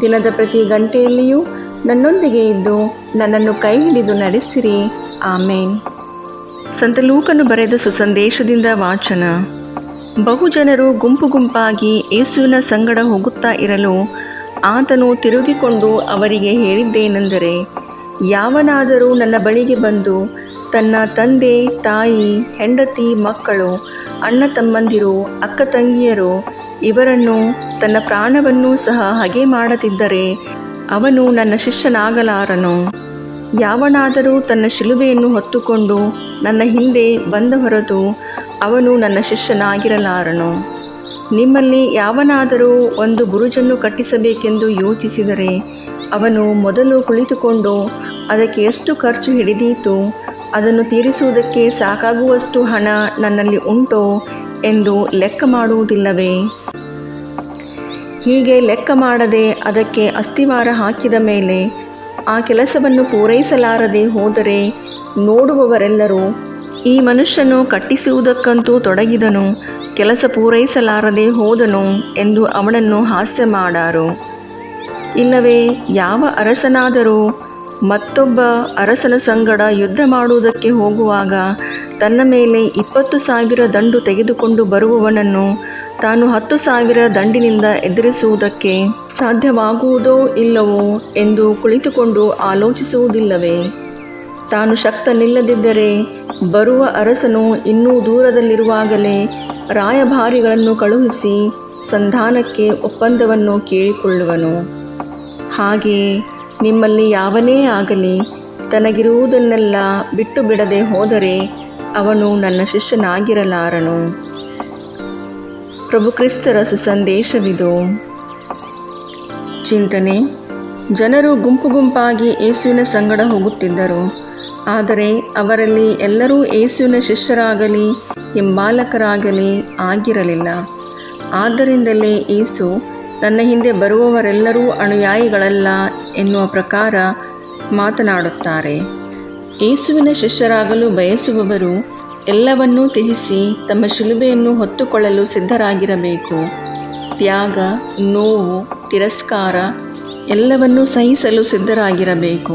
ದಿನದ ಪ್ರತಿ ಗಂಟೆಯಲ್ಲಿಯೂ ನನ್ನೊಂದಿಗೆ ಇದ್ದು ನನ್ನನ್ನು ಕೈ ಹಿಡಿದು ನಡೆಸಿರಿ. ಆಮೇನ್. ಸಂತ ಬರೆದ ಸುಸಂದೇಶದಿಂದ ವಾಚನ. ಬಹುಜನರು ಗುಂಪು ಗುಂಪಾಗಿ ಯೇಸುವಿನ ಸಂಗಡ ಹೋಗುತ್ತಾ ಇರಲು ಆತನು ತಿರುಗಿಕೊಂಡು ಅವರಿಗೆ ಹೇಳಿದ್ದೇನೆಂದರೆ, ಯಾವನಾದರೂ ನನ್ನ ಬಳಿಗೆ ಬಂದು ತನ್ನ ತಂದೆ, ತಾಯಿ, ಹೆಂಡತಿ, ಮಕ್ಕಳು, ಅಣ್ಣ ತಮ್ಮಂದಿರು, ಅಕ್ಕ ತಂಗಿಯರು ಇವರನ್ನು ತನ್ನ ಪ್ರಾಣವನ್ನೂ ಸಹ ಹಗೆ ಮಾಡದಿದ್ದರೆ ಅವನು ನನ್ನ ಶಿಷ್ಯನಾಗಲಾರನು. ಯಾವನಾದರೂ ತನ್ನ ಶಿಲುಬೆಯನ್ನು ಹೊತ್ತುಕೊಂಡು ನನ್ನ ಹಿಂದೆ ಬಂದ ಹೊರತು ಅವನು ನನ್ನ ಶಿಷ್ಯನಾಗಿರಲಾರನು. ನಿಮ್ಮಲ್ಲಿ ಯಾವನಾದರೂ ಒಂದು ಬುರುಜನ್ನು ಕಟ್ಟಿಸಬೇಕೆಂದು ಯೋಚಿಸಿದರೆ ಅವನು ಮೊದಲು ಕುಳಿತುಕೊಂಡು ಅದಕ್ಕೆ ಎಷ್ಟು ಖರ್ಚು ಹಿಡಿದೀತು, ಅದನ್ನು ತೀರಿಸುವುದಕ್ಕೆ ಸಾಕಾಗುವಷ್ಟು ಹಣ ನನ್ನಲ್ಲಿ ಉಂಟೋ ಎಂದು ಲೆಕ್ಕ ಮಾಡುವುದಿಲ್ಲವೇ? ಹೀಗೆ ಲೆಕ್ಕ ಮಾಡದೆ ಅದಕ್ಕೆ ಅಸ್ಥಿವಾರ ಹಾಕಿದ ಮೇಲೆ ಆ ಕೆಲಸವನ್ನು ಪೂರೈಸಲಾರದೆ ಹೋದರೆ ನೋಡುವವರೆಲ್ಲರೂ ಈ ಮನುಷ್ಯನು ಕಟ್ಟಿಸುವುದಕ್ಕಂತೂ ತೊಡಗಿದನು, ಕೆಲಸ ಪೂರೈಸಲಾರದೆ ಹೋದನು ಎಂದು ಅವನನ್ನು ಹಾಸ್ಯ ಮಾಡಾರು. ಇಲ್ಲವೇ, ಯಾವ ಅರಸನಾದರೂ ಮತ್ತೊಬ್ಬ ಅರಸನ ಸಂಗಡ ಯುದ್ಧ ಮಾಡುವುದಕ್ಕೆ ಹೋಗುವಾಗ ತನ್ನ ಮೇಲೆ ಇಪ್ಪತ್ತು ಸಾವಿರ ದಂಡು ತೆಗೆದುಕೊಂಡು ಬರುವವನನ್ನು ತಾನು ಹತ್ತು ಸಾವಿರ ದಂಡಿನಿಂದ ಎದುರಿಸುವುದಕ್ಕೆ ಸಾಧ್ಯವಾಗುವುದೋ ಇಲ್ಲವೋ ಎಂದು ಕುಳಿತುಕೊಂಡು ಆಲೋಚಿಸುವುದಿಲ್ಲವೇ? ತಾನು ಶಕ್ತನಿಲ್ಲದಿದ್ದರೆ ಬರುವ ಅರಸನು ಇನ್ನೂ ದೂರದಲ್ಲಿರುವಾಗಲೇ ರಾಯಭಾರಿಗಳನ್ನು ಕಳುಹಿಸಿ ಸಂಧಾನಕ್ಕೆ ಒಪ್ಪಂದವನ್ನು ಕೇಳಿಕೊಳ್ಳುವನು. ಹಾಗೆಯೇ ನಿಮ್ಮಲ್ಲಿ ಯಾವನೇ ಆಗಲಿ ತನಗಿರುವುದನ್ನೆಲ್ಲ ಬಿಟ್ಟು ಬಿಡದೆ ಹೋದರೆ ಅವನು ನನ್ನ ಶಿಷ್ಯನಾಗಿರಲಾರನು. ಪ್ರಭು ಕ್ರಿಸ್ತರ ಸುಸಂದೇಶವಿದು. ಚಿಂತನೆ, ಜನರು ಗುಂಪು ಗುಂಪಾಗಿ ಏಸುವಿನ ಸಂಗಡ ಹೋಗುತ್ತಿದ್ದರು. ಆದರೆ ಅವರಲ್ಲಿ ಎಲ್ಲರೂ ಏಸುವಿನ ಶಿಷ್ಯರಾಗಲಿ ಹಿಂಬಾಲಕರಾಗಲಿ ಆಗಿರಲಿಲ್ಲ. ಆದ್ದರಿಂದಲೇ ಏಸು ನನ್ನ ಹಿಂದೆ ಬರುವವರೆಲ್ಲರೂ ಅನುಯಾಯಿಗಳಲ್ಲ ಎನ್ನುವ ಪ್ರಕಾರ ಮಾತನಾಡುತ್ತಾರೆ. ಏಸುವಿನ ಶಿಷ್ಯರಾಗಲು ಬಯಸುವವರು ಎಲ್ಲವನ್ನೂ ತ್ಯಜಿಸಿ ತಮ್ಮ ಶಿಲುಬೆಯನ್ನು ಹೊತ್ತುಕೊಳ್ಳಲು ಸಿದ್ಧರಾಗಿರಬೇಕು. ತ್ಯಾಗ, ನೋವು, ತಿರಸ್ಕಾರ ಎಲ್ಲವನ್ನೂ ಸಹಿಸಲು ಸಿದ್ಧರಾಗಿರಬೇಕು.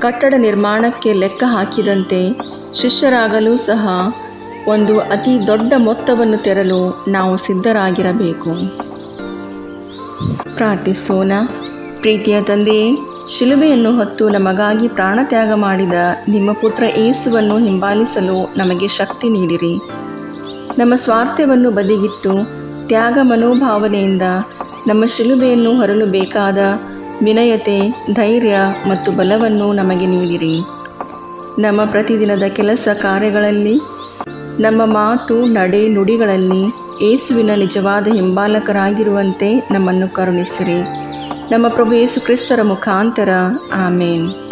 ಕಟ್ಟಡ ನಿರ್ಮಾಣಕ್ಕೆ ಲೆಕ್ಕ ಹಾಕಿದಂತೆ ಶಿಷ್ಯರಾಗಲು ಸಹ ಒಂದು ಅತಿ ದೊಡ್ಡ ಮೊತ್ತವನ್ನು ತೆರಲು ನಾವು ಸಿದ್ಧರಾಗಿರಬೇಕು. ಪ್ರಾರ್ಥಿಸೋಣ. ಪ್ರೀತಿಯ ತಂದೆಯೇ ಶಿಲುಬೆಯನ್ನು ಹೊತ್ತು ನಮಗಾಗಿ ಪ್ರಾಣತ್ಯಾಗ ಮಾಡಿದ ನಿಮ್ಮ ಪುತ್ರ ಏಸುವನ್ನು ಹಿಂಬಾಲಿಸಲು ನಮಗೆ ಶಕ್ತಿ ನೀಡಿರಿ. ನಮ್ಮ ಸ್ವಾರ್ಥವನ್ನು ಬದಿಗಿಟ್ಟು ತ್ಯಾಗ ಮನೋಭಾವನೆಯಿಂದ ನಮ್ಮ ಶಿಲುಬೆಯನ್ನು ಹೊರಲು ಬೇಕಾದ ವಿನಯತೆ, ಧೈರ್ಯ ಮತ್ತು ಬಲವನ್ನು ನಮಗೆ ನೀಡಿರಿ. ನಮ್ಮ ಪ್ರತಿದಿನದ ಕೆಲಸ ಕಾರ್ಯಗಳಲ್ಲಿ, ನಮ್ಮ ಮಾತು, ನಡೆ, ನುಡಿಗಳಲ್ಲಿ ಏಸುವಿನ ನಿಜವಾದ ಹಿಂಬಾಲಕರಾಗಿರುವಂತೆ ನಮ್ಮನ್ನು ಕರುಣಿಸಿರಿ. ನಮ್ಮ ಪ್ರಭು ಯೇಸು ಕ್ರಿಸ್ತರ ಮುಖಾಂತರ. ಆಮೇನ್.